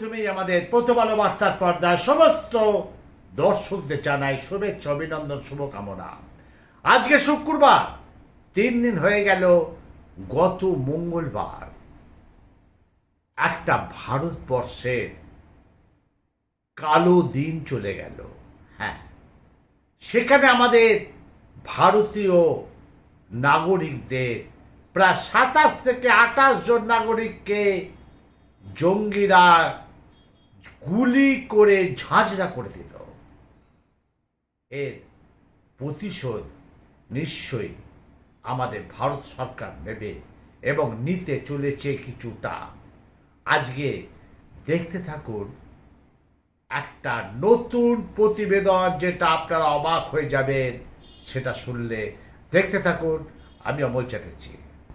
প্রথমেই আমাদের প্রথম আলো বার্তার পর্দায় সমস্ত দর্শকদের জানাই শুভেচ্ছা, অভিনন্দন, শুভকামনা। আজকে শুক্রবার, তিন দিন হয়ে গেল গত মঙ্গলবার। একটা ভারতবর্ষের কালো দিন চলে গেল। হ্যাঁ সেখানে আমাদের ভারতীয় নাগরিকদের প্রায় সাতাশ থেকে আঠাশ জন নাগরিককে জঙ্গিরা গুলি করে ঝাঁঝরা করে দিল। এর প্রতিশোধ নিশ্চয়ই আমাদের ভারত সরকার নেবে এবং নিতে চলেছে কিছুটা। আজকে দেখতে থাকুন, একটা নতুন প্রতিবেদন যেটা আপনারা অবাক হয়ে যাবেন, সেটা শুনলে দেখতে থাকুন। আমি Amal Chatterjee.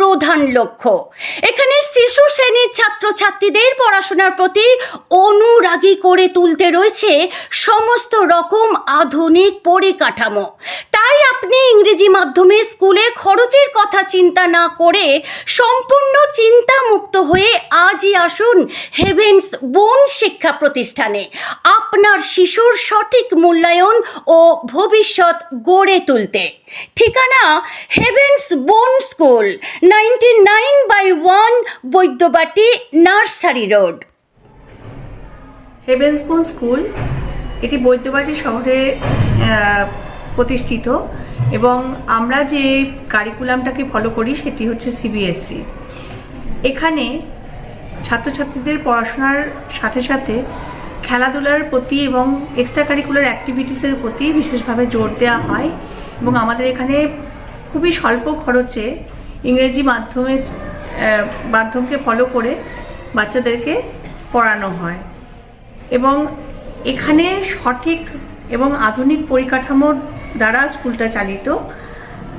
প্রধান লক্ষ্য। এখানে শিশু শ্রেণির ছাত্রছাত্রীদের পড়াশোনার প্রতি অনুরাগী করে তুলতে রয়েছে সমস্ত রকম আধুনিক পরিকাঠামো। তাই আপনি ইংরেজি মাধ্যমে স্কুলে খরচের কথা চিন্তা না করে সম্পূর্ণ চিন্তামুক্ত হয়ে আজই আসুন হেভেন্স বোন শিক্ষা প্রতিষ্ঠানে। আপনার শিশুর সঠিক মূল্যায়ন ও ভবিষ্যৎ গড়ে তুলতে। ঠিকানা Heavens Born School ninety nine by one Baidyabati nursery road. হেভেন্সপুর school এটি বৈদ্যবাটি শহরে প্রতিষ্ঠিত এবং আমরা যে কারিকুলামটাকে ফলো করি সেটি হচ্ছে সিবিএসসি এখানে ছাত্রছাত্রীদের পড়াশোনার সাথে সাথে খেলাধুলার প্রতি এবং এক্সট্রা কারিকুলার অ্যাক্টিভিটিসের প্রতি বিশেষভাবে জোর দেওয়া হয়। এবং আমাদের এখানে খুবই স্বল্প খরচে ইংরেজি মাধ্যমে মাধ্যমকে ফলো করে বাচ্চাদেরকে পড়ানো হয়। এবং এখানে সঠিক এবং আধুনিক পরিকাঠামোর দ্বারা স্কুলটা চালিত।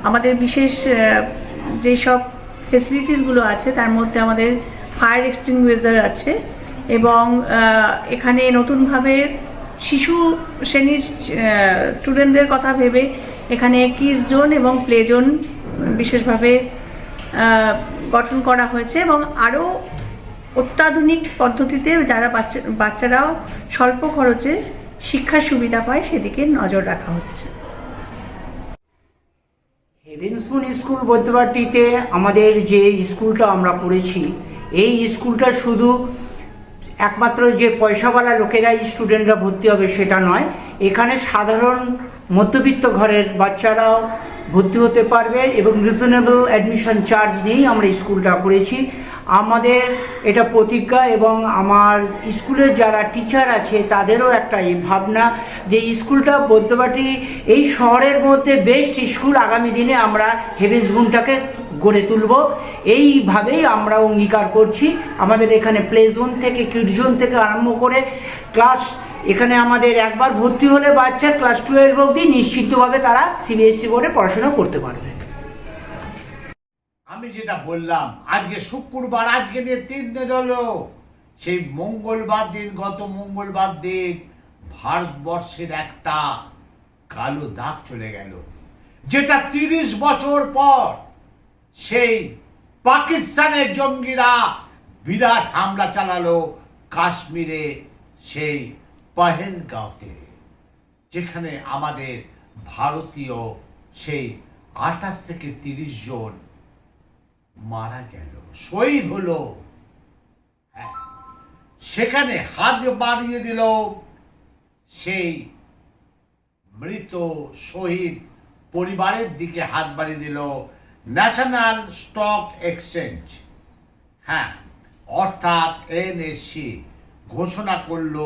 আমাদের বিশেষ যেসব ফেসিলিটিসগুলো আছে, তার মধ্যে আমাদের ফায়ার এক্সটিংগুইজার আছে এবং এখানে নতুনভাবে শিশু, শ্রেণির স্টুডেন্টদের কথা ভেবে এখানে কিস জোন এবং প্লে জোন বিশেষভাবে গঠন করা হয়েছে এবং আরও অত্যাধুনিক পদ্ধতিতে যারা বাচ্চা, বাচ্চারাও স্বল্প খরচে শিক্ষার সুবিধা পায় সেদিকে নজর রাখা হচ্ছে। হেভেনসপুন স্কুল বৈদ্যবাটিতে আমাদের যে স্কুলটা আমরা পড়েছি, এই স্কুলটা শুধু একমাত্র যে পয়সাওয়ালা লোকেরাই স্টুডেন্টরা ভর্তি হবে সেটা নয়, এখানে সাধারণ মধ্যবিত্ত ঘরের বাচ্চারাও ভর্তি হতে পারবে এবং রিজনেবল অ্যাডমিশন চার্জ নিয়েই আমরা স্কুলটা করেছি। আমাদের এটা প্রতিজ্ঞা এবং আমার স্কুলের যারা টিচার আছে, তাদেরও একটা এই ভাবনা যে স্কুলটা বৈদ্যবাটি এই শহরের মধ্যে বেস্ট স্কুল আগামী দিনে আমরা হেভেন্সবুনটাকে গড়ে তুলব। এইভাবেই আমরা অঙ্গীকার করছি। আমাদের এখানে প্লে জোন থেকে কিড জোন থেকে আরম্ভ করে ক্লাস এখানে আমাদের একবার ভর্তি হলে বাচ্চা ক্লাস টুয়েলভ অবধি নিশ্চিতভাবে তারা সিবিএসসি বোর্ডে পড়াশোনা করতে পারবে। আমি যেটা বললাম, আজকে শুক্রবার, আজকে নিয়ে তিন দিন হলো। সেই মঙ্গলবার দিন, গত মঙ্গলবার দিন ভারতবর্ষের একটা কালো দাগ চলে গেল। যেটা তিরিশ বছর পর সেই পাকিস্তানের জঙ্গিরা বিরাট হামলা চালালো কাশ্মীরে সেই যেখানে আমাদের ভারতীয় সেই আঠাশ থেকে তিরিশ জন মারা গেল, শহীদ হলো। হ্যাঁ সেখানে হাত বাড়িয়ে দিল সেই মৃত শহীদ পরিবারের দিকে হাত বাড়িয়ে দিল ন্যাশনাল স্টক এক্সচেঞ্জ। হ্যাঁ অর্থাৎ এনএসসি ঘোষণা করল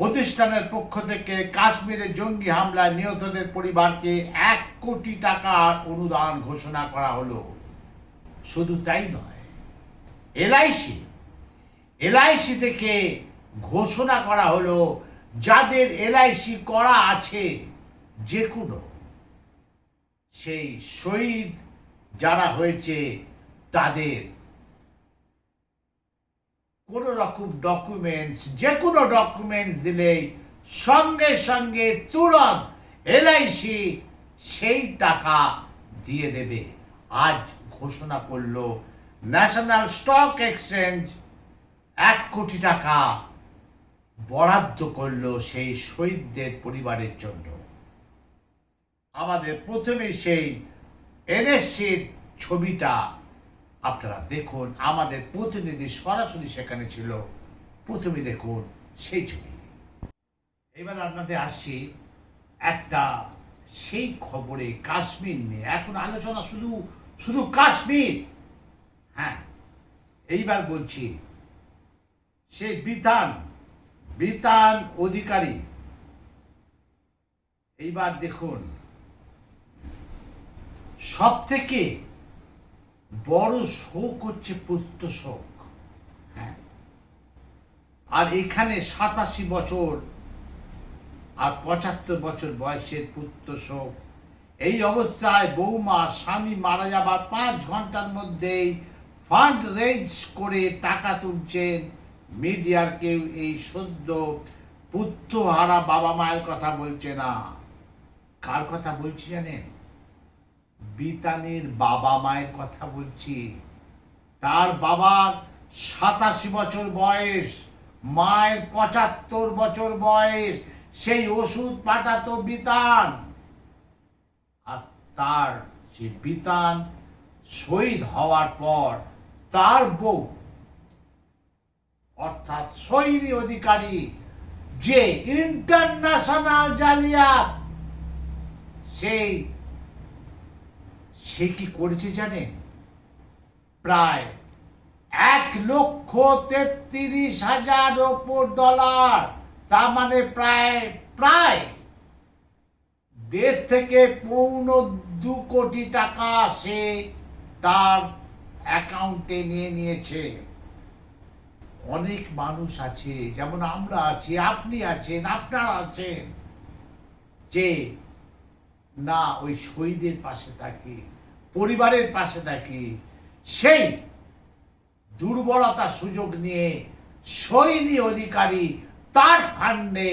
প্রতিষ্ঠানের পক্ষ থেকে কাশ্মীরে জঙ্গি হামলায় নিহতদের পরিবারকে এক কোটি টাকার অনুদান ঘোষণা করা হলো। শুধু তাই নয়, এলআইসি এলআইসি থেকে ঘোষণা করা হলো, যাদের এলআইসি করা আছে, যে কোনো, সেই শহীদ যারা হয়েছে, তাদের কোন রকম ডকুমেন্টস যে কোনো ডকুমেন্টস দিলেই সঙ্গে সঙ্গে তুরন্ত এলআইসি সেই টাকা দিয়ে দেবে। আজ ঘোষণা করল ন্যাশনাল স্টক এক্সচেঞ্জ এক কোটি টাকা বরাদ্দ করল সেই শহীদদের পরিবারের জন্য। আমাদের প্রথমে সেই এনএসসির ছবিটা আপনারা দেখুন, আমাদের প্রতিনিধি সরাসরি সেখানে ছিল। প্রথমে দেখুন সেই ছবি। এবার আপনাদের আসছি একটা সেই খবরে কাশ্মীর নিয়ে। এখন আলোচনা শুধু শুধু কাশ্মীর। হ্যাঁ এইবার বলছি, সে বিতান বিতান অধিকারী। এইবার দেখুন সব থেকে বড় শোক হচ্ছে পুত্র শোক। হ্যাঁ। আর এখানে সাতাশি বছর আর পঁচাত্তর বছর বয়সের পুত্র শোক। এই অবস্থায় বৌমা, স্বামী মারা যাবার পাঁচ ঘণ্টার মধ্যেই ফান্ড রেজ করে টাকা তুলছেন। মিডিয়ার কেউ এই সদ্য পুত্র হারা বাবা মায়ের কথা বলছে না। কার কথা বলছি জানেন? বিতানের বাবা মায়ের কথা বলছি। তার বাবার সাতাশি বছর বয়স, মায়ের পঁচাত্তর বছর বয়স। সেই ওষুধ পাঠাতো বিতান। আর তার সে বিতান শহীদ হওয়ার পর তার বউ, অর্থাৎ শহীদ অধিকারী, যে ইন্টারন্যাশনাল জালিয়াত, সেই সে কি করেছে জানেন? প্রায় এক লক্ষ তেত্রিশ হাজার ওপর ডলার। তার মানে প্রায় প্রায় দেড় থেকে পৌন দু কোটি টাকা সে তার অ্যাকাউন্টে নিয়ে নিয়েছে। অনেক মানুষ আছে, যেমন আমরা আছি, আপনি আছেন, আপনারা আছেন, যে না ওই শহীদের পাশে থাকি। পরিবারের পাশে থাকি, সেই দুর্বলতা সুযোগ নিয়ে সৈনী অধিকারী তার ফান্ডে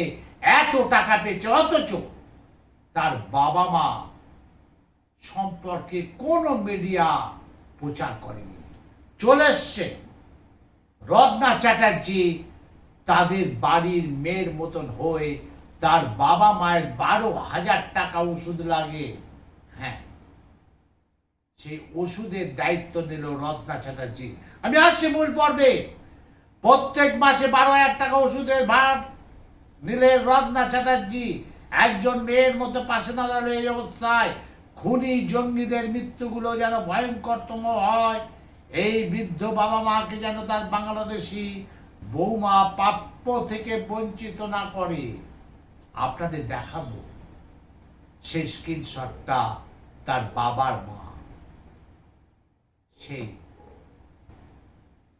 এত টাকা পেয়েছে, অথচ তার বাবা মা সম্পর্কে কোনো মিডিয়া প্রচার করেনি। চলে এসছে রত্না চ্যাটার্জি তাদের বাড়ির মেয়ের মতন হয়ে তার বাবা মায়ের বারো হাজার টাকা ওষুধ লাগে। হ্যাঁ সেই ওষুধের দায়িত্ব নিল রত্না চ্যাটার্জি। আমি আসছি মূল পর্বে। প্রত্যেক মাসে বারো হাজার টাকা ওষুধের ভার নিলেন রত্না চ্যাটার্জি। একজন মেয়ের মতো পাশে দাঁড়াল এই অবস্থায় খুনি জঙ্গিদের মৃত্যুগুলো যেন ভয়ঙ্করতম হয়। এই বৃদ্ধ বাবা মাকে যেন তার বাংলাদেশি বৌমা প্রাপ্য থেকে বঞ্চিত না করে। আপনাদের দেখাবো। সেই স্ক্রিনশটটা তার বাবার মা সেই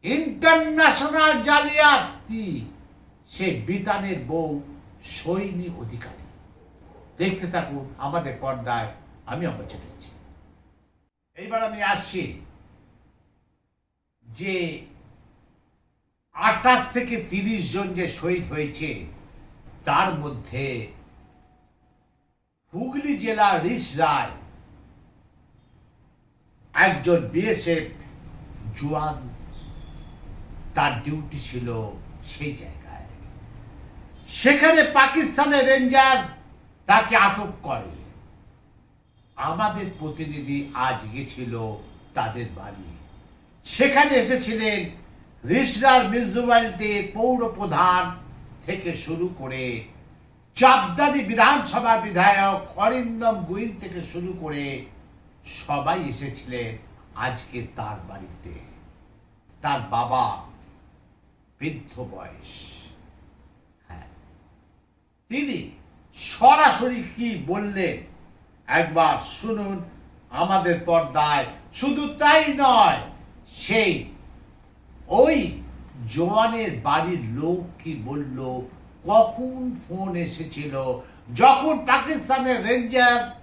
ইন্টারন্যাশনাল জালিয়াতি, সে বিতানের বউ সৈনী অধিকারী। দেখতে থাকুন আমাদের পর্দায়, আমি অবচে দিচ্ছি এইবার আমি আসছি যে আঠাশ থেকে তিরিশ জন যে শহীদ হয়েছে, তার মধ্যে হুগলি জেলা রিস রায় একজন বিএসএফ জওয়ান, তার ডিউটি ছিল সেই জায়গায়। সেখানে পাকিস্তানের রেঞ্জার তাকে আটক করে। আমাদের প্রতিনিধি আজ গেছিল তাদের বাড়ি। সেখানে এসেছিলেন রিসরার মিউনিসিপ্যালিটির পৌর প্রধান থেকে শুরু করে চাপদানি বিধানসভার বিধায়ক অরিন্দম গুইল থেকে শুরু করে সবাই এসেছিলেন আজকে তার বাড়িতে। তার বাবা বৃদ্ধ বয়স। হ্যাঁ। তিনি সরাসরি কি বললেন? একবার শুনুন আমাদের পর্দায়। শুধু তাই নয়, সেই ওই জোয়ানের বাড়ির লোক কি বলল, কখন ফোন এসেছিল? যখন পাকিস্তানের রেঞ্জার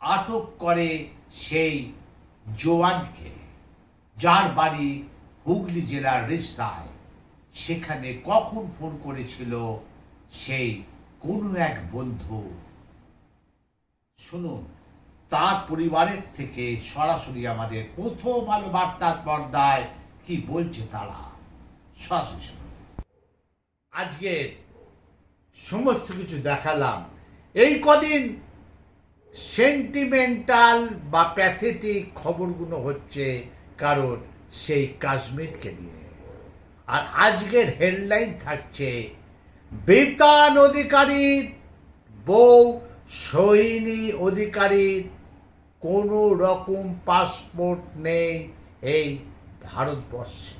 আটক করে সেই জোয়ানকে যার বাড়ি হুগলি জেলার রিসায়। সেখানে কখন ফোন করেছিল সেই কোনো এক বন্ধু? শুনুন, তার পরিবারের থেকে সরাসরি আমাদের প্রথম আলো বার্তার পর্দায় কি বলছে তারা? সরাসরি আজকে সমস্ত কিছু দেখালাম। এই কদিন সেন্টিমেন্টাল বা প্যাথেটিক খবরগুলো হচ্ছে কারণ সেই কাশ্মীরকে নিয়ে। আর আজকের হেডলাইন থাকছে, বেতান অধিকারীর বউ সৈনী অধিকারীর কোনো রকম পাসপোর্ট নেই এই ভারতবর্ষে।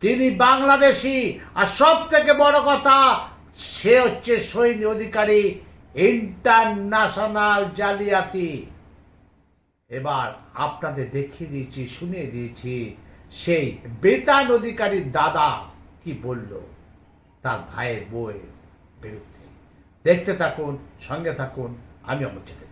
তিনি বাংলাদেশি, আর সব থেকে বড় কথা, সে হচ্ছে সৈন্য অধিকারী ইন্টারন্যাশনাল জালিয়াতি এবার আপনাদের দেখিয়ে দিয়েছি, শুনিয়ে দিয়েছি, সেই বেতান অধিকারীর দাদা কি বলল? তার ভাইয়ের বইয়ের বিরুদ্ধে। দেখতে থাকুন, সঙ্গে থাকুন, আমি অমর